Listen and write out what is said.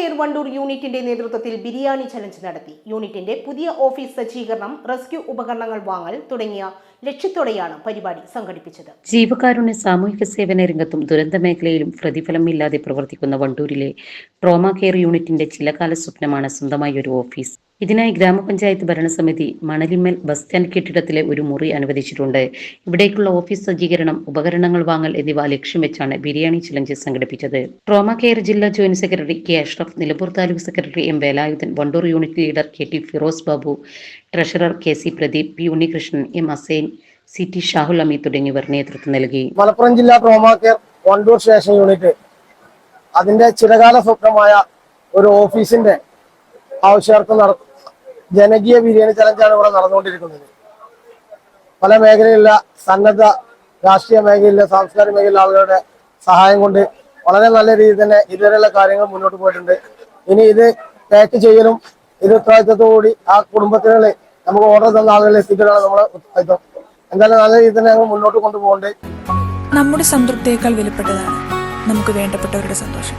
Care Wandoor യൂണിറ്റിന്റെ നേതൃത്വത്തിൽ biryani challenge നടത്തി. യൂണിറ്റിന്റെ പുതിയ ഓഫീസ് സജ്ജീകരണം റെസ്ക്യൂ ഉപകരണങ്ങൾ വാങ്ങൽ തുടങ്ങിയ ലക്ഷ്യത്തോടെയാണ് പരിപാടി സംഘടിപ്പിച്ചത്. ജീവകാരുണ്യ സാമൂഹിക സേവന രംഗത്തും ദുരന്ത മേഖലയിലും പ്രതിഫലമില്ലാതെ പ്രവർത്തിക്കുന്ന വണ്ടൂരിലെ ട്രോമ കെയർ യൂണിറ്റിന്റെ ചിലകാല സ്വപ്നമാണ് സ്വന്തമായി ഒരു ഓഫീസ്. ഇതിനായി ഗ്രാമപഞ്ചായത്ത് ഭരണസമിതി മണലിമ്മൽ ബസ് സ്റ്റാൻഡ് കെട്ടിടത്തിലെ ഒരു മുറി അനുവദിച്ചിട്ടുണ്ട്. ഇവിടേക്കുള്ള ഓഫീസ് സജ്ജീകരണം ഉപകരണങ്ങൾ വാങ്ങൽ എന്നിവ ലക്ഷ്യം വെച്ചാണ് ബിരിയാണി ചലഞ്ച് സംഘടിപ്പിച്ചത്. ട്രോമ കെയർ ജില്ലാ joint secretary K Ashraf Nilambur taluk secretary M Velayudhan Vandoor unit leader K T Firoz Babu treasurer K C Pradeep P Unnikrishnan M Assain C T Shahul Ami തുടങ്ങിയവർ നേതൃത്വം നൽകി. മലപ്പുറം ജില്ലാ trauma care Vandoor station unit അതിന്റെ ചിരകാല സ്വപ്നമായ ഒരു ഓഫീസിന്റെ ആവശ്യാർത്ഥം നട ജനകീയ ബിരിയാണി ചലഞ്ചാണ് ഇവിടെ നടന്നുകൊണ്ടിരിക്കുന്നത്. പല മേഖലയിലുള്ള സന്നദ്ധ രാഷ്ട്രീയ മേഖലയിലെ സാംസ്കാരിക മേഖലയിലെ ആളുകളുടെ സഹായം കൊണ്ട് വളരെ നല്ല രീതിയിൽ തന്നെ ഇതുവരെയുള്ള കാര്യങ്ങൾ മുന്നോട്ട് പോയിട്ടുണ്ട്. ഇനി ഇത് പാക്ക് ചെയ്യലും ഇത് ഉത്തരവാദിത്തത്തോടുകൂടി ആ കുടുംബത്തിനുള്ളിൽ നമുക്ക് ഓർഡർ തന്ന ആളുകളെ എത്തിക്കലാണ് നമ്മുടെ ഉത്തരവാദിത്തം. എന്തായാലും നല്ല രീതിയിൽ തന്നെ മുന്നോട്ട് കൊണ്ടുപോകേണ്ടത് നമ്മുടെ സംതൃപ്തിയേക്കാൾ വിലപ്പെട്ടതാണ് നമുക്ക് വേണ്ടപ്പെട്ടവരുടെ സന്തോഷം.